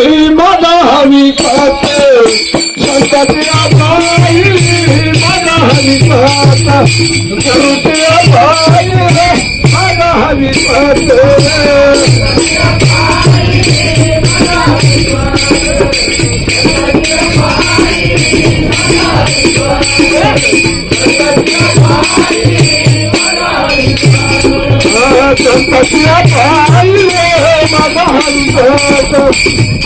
तुकारे जय राम तुकारे जय राम तुकारे जय राम तुकारे जय राम तुकारे हरे हरे हरे संताची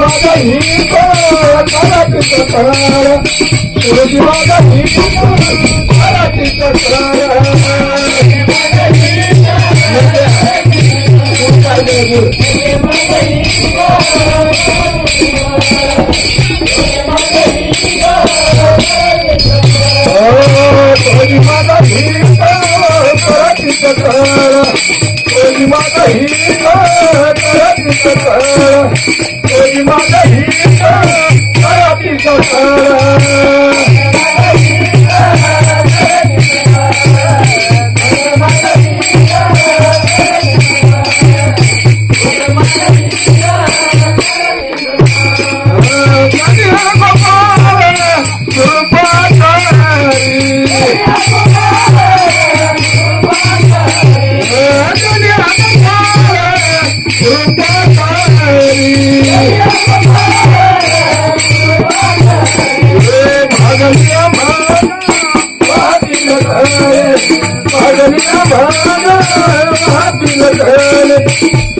माझा ही खाते संताची माझा माझा माझा I'm sorry.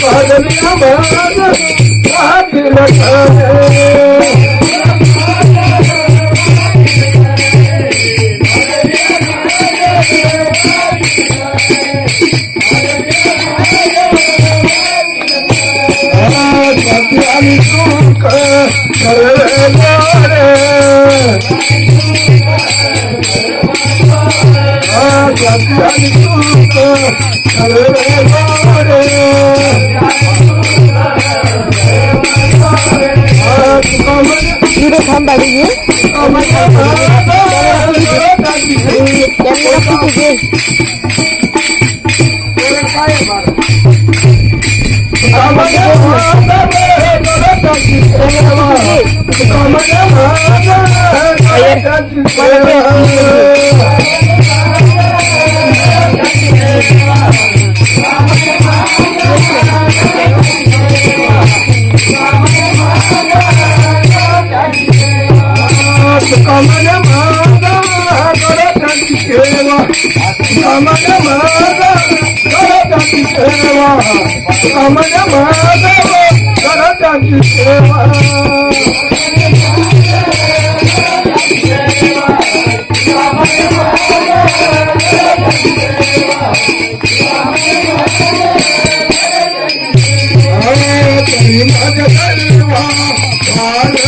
ڀڳن کان ڀاڄلي करुते पायी माझा हवी खाता संताची पायी माझा हवी खाते I don't a man of God.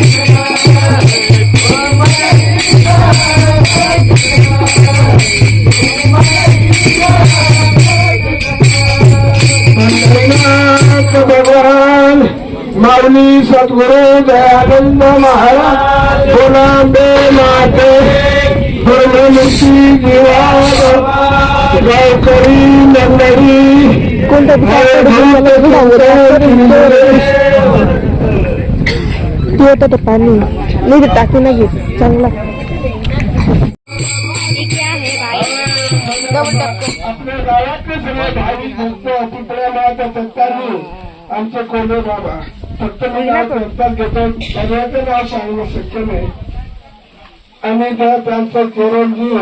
Maharaj माऊली सद्गुरु दयानंद महाराज गोलांबे माते ब्रह्ममुखी जीवा गावकरी नंदरी कोणत्या तू होता ते पाणी. नाही ते टाकी नाही घेत चांगला. ये क्या है भाई डबल टक्कर आपल्या गावातले सगळे भाविक भक्त पिंपळ्या माता सत्तानी आमचे कोल्हे बाबा. फक्त मी नाव घेतो सगळ्याचं नाव सांगणं शक्य नाही. आणि त्या त्यांचं चिरंजीव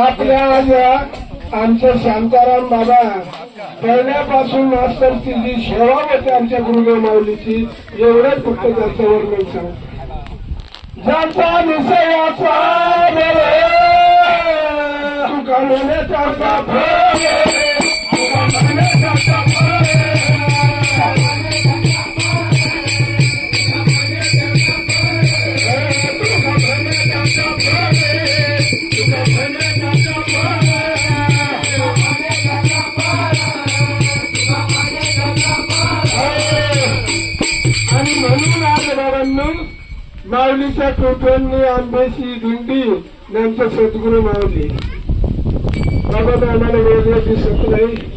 आपल्या या आमचे शांताराम बाबा पहिल्यापासून मास्तरची जी सेवा होती आमच्या गुरुदेव माऊलीची एवढंच फक्त त्याचं वर्णन सांगतो. ज्याचा निसयाचा तुका माऊलीच्या टोप्यांनी आंब्याची दिंडी त्यांचं सद्गुरू माऊली. बाबा आम्हाला वेगळं दिसत नाही.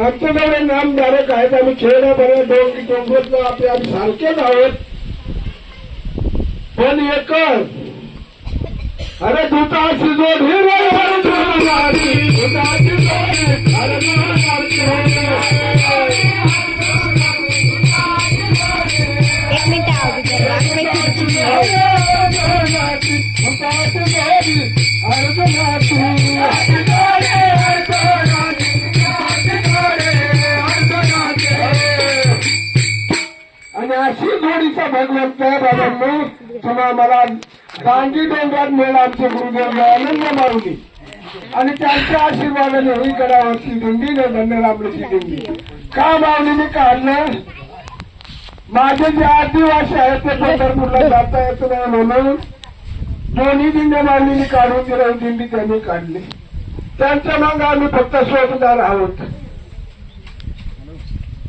आमचं जेवढे नामधारक आहेत. आम्ही खेळण्या बऱ्या डोंगी डोंगरला आपले आम्ही सारखेच आहोत. पण एकच. अरे दुधाची जोड ही रे अशी भगवंत बाबांनी तुम्हा मला गांधी डोंगरात मिळाला आमचे गुरुदेव आनंद मारुती आणि त्यांच्या आशीर्वादाने ही गडावरची दिंडी न धन्यरामची दिंडी. का माऊलीने काढलं? माझे जे आदिवासी आहेत ते पंढरपूरला जाता येत नाही म्हणून दोन्ही दिंड्या माऊलीने काढून दिल्या दिंडी त्यांनी काढली. त्यांच्या मग आम्ही फक्त शोधदार आहोत.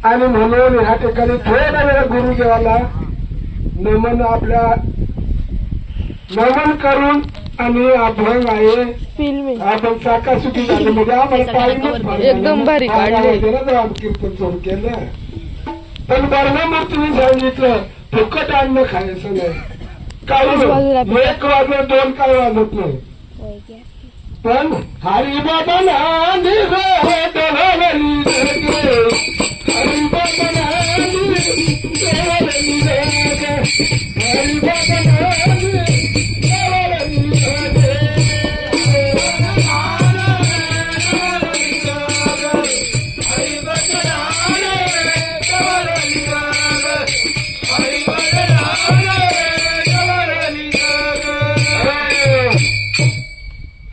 आणि म्हणून ह्या ठिकाणी थोडा वेळ गुरुदेवाला नमन आपल्या नमन करून आणि अभंग आहे. आपण चाकासुकी झाले. म्हणजे आम्हाला पाहिजे. एकदम भारी कीर्तन सुरू केलं. पण बर्णमूर्तीने सांगितलं फुकट अन्न खायचं नाही. काही एक वाजत दोन काय वाजत नाही. पण हरी बाबा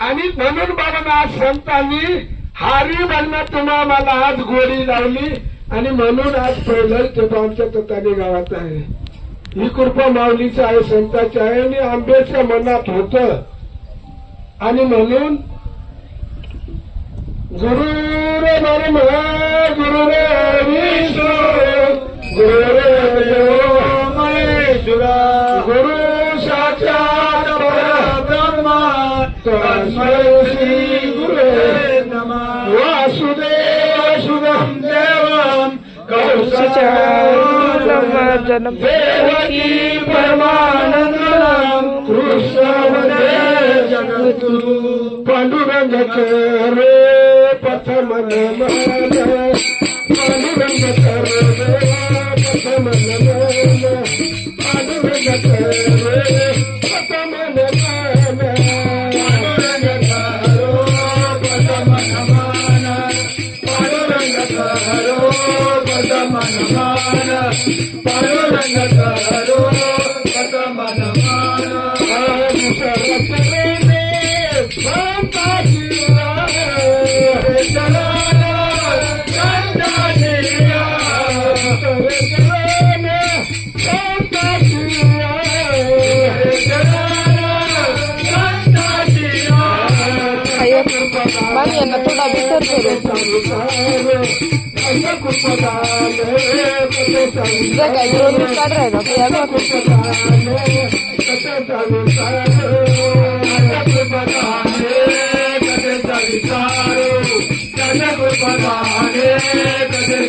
आणि म्हणून बाबा आज संतांनी हारी म्हणणं तुम्हा मला आज गोळी लावली. आणि म्हणून आज पहिलं ते आमच्या ततानी गावात आहे. ही कृपा माऊलीची आहे संताची आहे आणि आंबेच्या मनात होत. आणि म्हणून गुरु रे ब्रह्मा गुरु रे जन्म देवकी परमानंदम कृष्ण जगद्गुरु पांडुरंग करे प्रथम नमन पांडुरंग करे प्रथम नमन पांडुरंग पांडुरंग करो प्रथम नमन Czekaj, drugi starego, to ja go...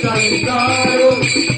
Thank you.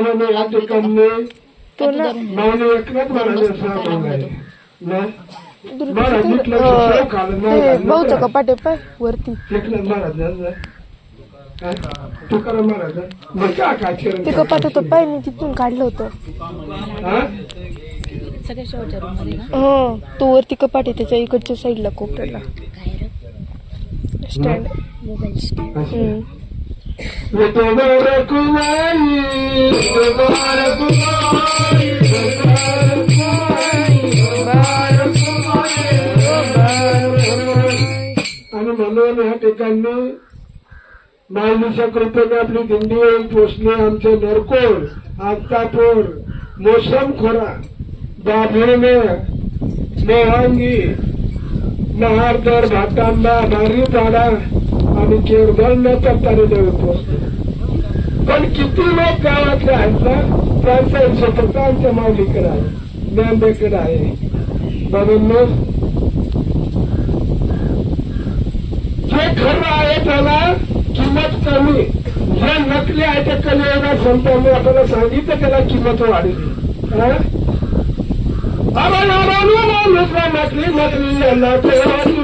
मला या ठिकाणी एकनाथ महाराज भाऊचं का? कपाट आहे पाय वरती. ते कपाट होतं पाय मी तिथून काढलं होतं. हा? हो तो वरती कपाट आहे त्याच्या इकडच्या साईडला कोपऱ्याला. स्टँड मोबाईल त्यांनी मायलीच्या कृपेने आपली दिंडी येऊन पोचली आमचे नरकोळ आत्तापूर मोसम खोरा दाभिरणे मोहांगी महारदर भातांबा बारीपाडा आणि केरदळ न तत्ताने देऊन पोचले. पण किती लोक गावातले आहेत ना त्यांचा हिशोब फक्त आमच्या माऊलीकडे आहे ज्ञानदेकडे आहे. म्हणून मग जे खरं आहे त्याला किंमत कमी जे नकली आहे ते कलियोगा संतांनी आपल्याला सांगितलं त्याला किंमत वाढली अरे नारायण नकली नकली नकली अरे नकली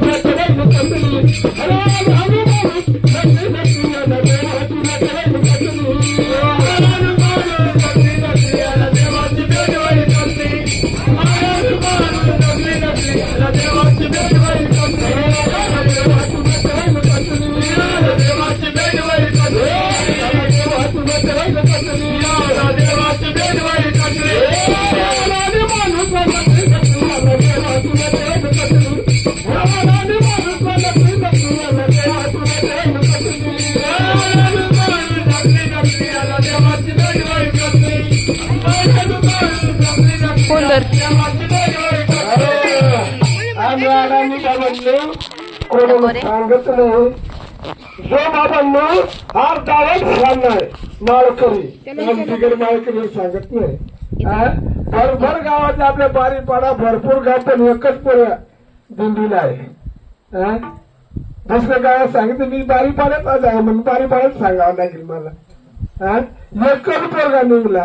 नकली फोन सांगत नाही जो बाबांना हार दावत नाही माळकरी आम्ही माळकरी सांगत नाही भरभर गावात आपल्या बारी पाडा भरपूर गाव पण एकच पोर दिंडीला आहे हा? दुसरं गावात सांगितलं मी बारी पाड्यात आज आहे म्हणून बारी पाड्यात सांगावं लागेल मला एकच पोरगा निघला